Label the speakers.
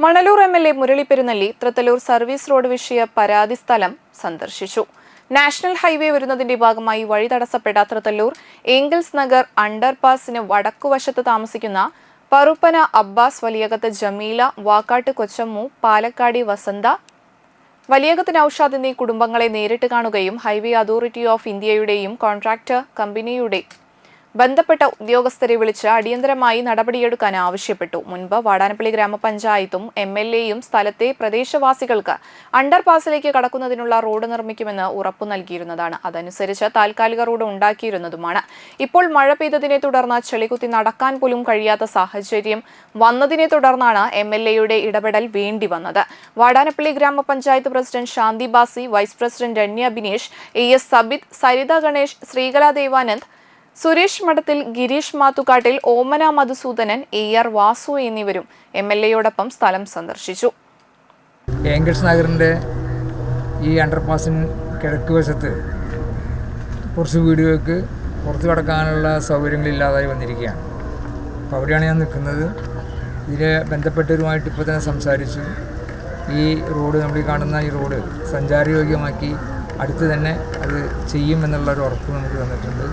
Speaker 1: Manalur M L A Murali Thrithallur service road വിഷയ പരാതി സ്ഥലം സന്ദർശിച്ചു. നാഷണൽ ഹൈവേ വരുന്നതിന്റെ ഭാഗമായി വഴി തടസ്സപ്പെട്ട തൃത്തല്ലൂർ ഏംഗിൾസ് നഗർ അണ്ടർപാസിന് വടക്കുവശത്ത് താമസിക്കുന്ന പറുപ്പന അബ്ബാസ് വലിയകത്ത് ജമീല വാക്കാട്ട് കൊച്ചമ്മു പാലക്കാടി വസന്ത വലിയകത്ത് നൌഷാദ് എന്നീ കുടുംബങ്ങളെ നേരിട്ട് കാണുകയും ഹൈവേ അതോറിറ്റി ഓഫ് ഇന്ത്യയുടെയും കോൺട്രാക്ടർ കമ്പനിയുടെ ബന്ധപ്പെട്ട ഉദ്യോഗസ്ഥരെ വിളിച്ച് അടിയന്തരമായി നടപടിയെടുക്കാൻ ആവശ്യപ്പെട്ടു. മുൻപ് വാടാനപ്പള്ളി ഗ്രാമപഞ്ചായത്തും എം എൽ എയും സ്ഥലത്തെ പ്രദേശവാസികൾക്ക് അണ്ടർപാസിലേക്ക് കടക്കുന്നതിനുള്ള റോഡ് നിർമ്മിക്കുമെന്ന് ഉറപ്പു നൽകിയിരുന്നതാണ്. അതനുസരിച്ച് താൽക്കാലിക റോഡ് ഉണ്ടാക്കിയിരുന്നതുമാണ്. ഇപ്പോൾ മഴ പെയ്തതിനെ തുടർന്ന് ചെളികുത്തി നടക്കാൻ പോലും കഴിയാത്ത സാഹചര്യം വന്നതിനെ തുടർന്നാണ് എം എൽ എയുടെ ഇടപെടൽ വേണ്ടി വന്നത്. വാടാനപ്പള്ളി ഗ്രാമപഞ്ചായത്ത് president Shanthi Basi vice president Ranya Binesh A S Sabith Saritha Ganesh Sreekala Devanand Suresh Madathil Gireesh Mathukkattil Omana Madhusoodanan A R Vasu എന്നിവരും എം എൽ എയോടൊപ്പം സ്ഥലം സന്ദർശിച്ചു.
Speaker 2: ഏങ്കിൾസ് നഗറിന്റെ ഈ അണ്ടർപാസിന് കിഴക്ക് വശത്ത് കുറച്ച് വീടുകൾക്ക് പുറത്ത് കടക്കാനുള്ള സൗകര്യങ്ങളില്ലാതായി വന്നിരിക്കുകയാണ്. അപ്പോൾ അവിടെയാണ് ഞാൻ നിൽക്കുന്നത്. ഇതിലെ ബന്ധപ്പെട്ടവരുമായിട്ട് ഇപ്പോൾ തന്നെ സംസാരിച്ചു. ഈ റോഡ് നമ്മൾ കാണുന്ന ഈ റോഡ് സഞ്ചാരയോഗ്യമാക്കി അടുത്ത് തന്നെ അത് ചെയ്യുമെന്നുള്ളൊരു ഉറപ്പ് നമുക്ക് തന്നിട്ടുണ്ട്.